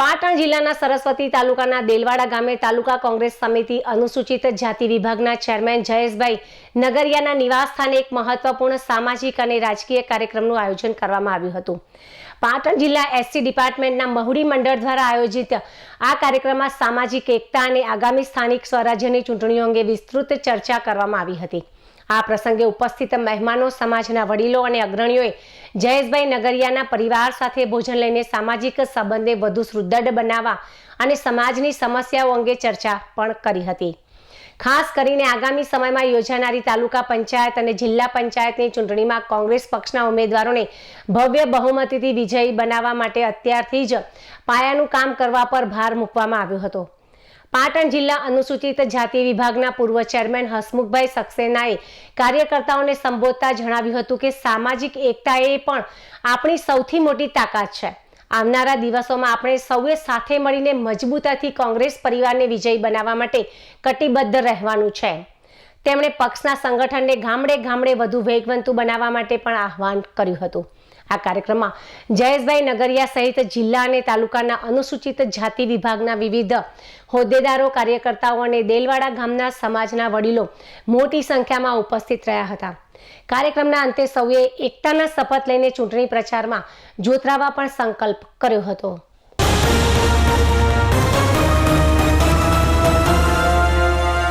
પાટણ જિલ્લાના સરસ્વતી તાલુકાના દેલવાડા ગામે તાલુકા કોંગ્રેસ સમિતિ અનુસૂચિત જાતિ વિભાગના ચેરમેન જયેશભાઈ નગરિયાના નિવાસ સ્થાને એક મહત્વપૂર્ણ સામાજિક અને રાજકીય કાર્યક્રમનું આયોજન કરવામાં આવ્યું હતું. પાટણ જિલ્લા એસસી ડિપાર્ટમેન્ટના મહુડી મંડળ દ્વારા આયોજિત આ કાર્યક્રમમાં સામાજિક એકતા અને આગામી સ્થાનિક સ્વરાજ્યની ચૂંટણીઓ અંગે વિસ્તૃત ચર્ચા કરવામાં આવી હતી. આ પ્રસંગે ઉપસ્થિત મહેમાનો, સમાજના વડીલો અને અગ્રણીઓએ જયેશભાઈ નગરિયાના પરિવાર સાથે ભોજન લઈને સામાજિક સંબંધે વધુ સુદૃઢ બનાવવા અને સમાજની સમસ્યાઓ અંગે ચર્ચા પણ કરી હતી. ખાસ કરીને આગામી સમયમાં યોજાનારી તાલુકા પંચાયત અને જિલ્લા પંચાયતની ચૂંટણીમાં કોંગ્રેસ પક્ષના ઉમેદવારોને ભવ્ય બહુમતીથી વિજયી બનાવવા માટે અત્યારથી જ પાયાનું કામ કરવા પર ભાર મૂકવામાં આવ્યો હતો. પાટણ જિલ્લા અનુસૂચિત જાતિ વિભાગના પૂર્વ ચેરમેન હસમુખભાઈ સક્સેનાએ કાર્યકર્તાઓને સંબોધતા જણાવ્યું હતું કે સામાજિક એકતા એ પણ આપણી સૌથી મોટી તાકાત છે. આવનારા દિવસોમાં આપણે સૌએ સાથે મળીને મજબૂતાથી કોંગ્રેસ પરિવારને વિજયી બનાવવા માટે કટિબદ્ધ રહેવાનું છે. તેમણે પક્ષના સંગઠનને ગામડે ગામડે વધુ વેગવંતુ બનાવવા માટે પણ આહવાન કર્યું હતું. આ કાર્યક્રમમાં જયેશભાઈ નગરિયા સહિત જિલ્લા અને તાલુકાના અનુસૂચિત જાતિ વિભાગના વિવિધ હોદ્દેદારો, કાર્યકર્તાઓ અને દેલવાડા ગામના સમાજના વડીલો મોટી સંખ્યામાં ઉપસ્થિત રહ્યા હતા. કાર્યક્રમના અંતે સૌએ એકતાના શપથ લઈને ચૂંટણી પ્રચારમાં જોતરાવા પણ સંકલ્પ કર્યો હતો.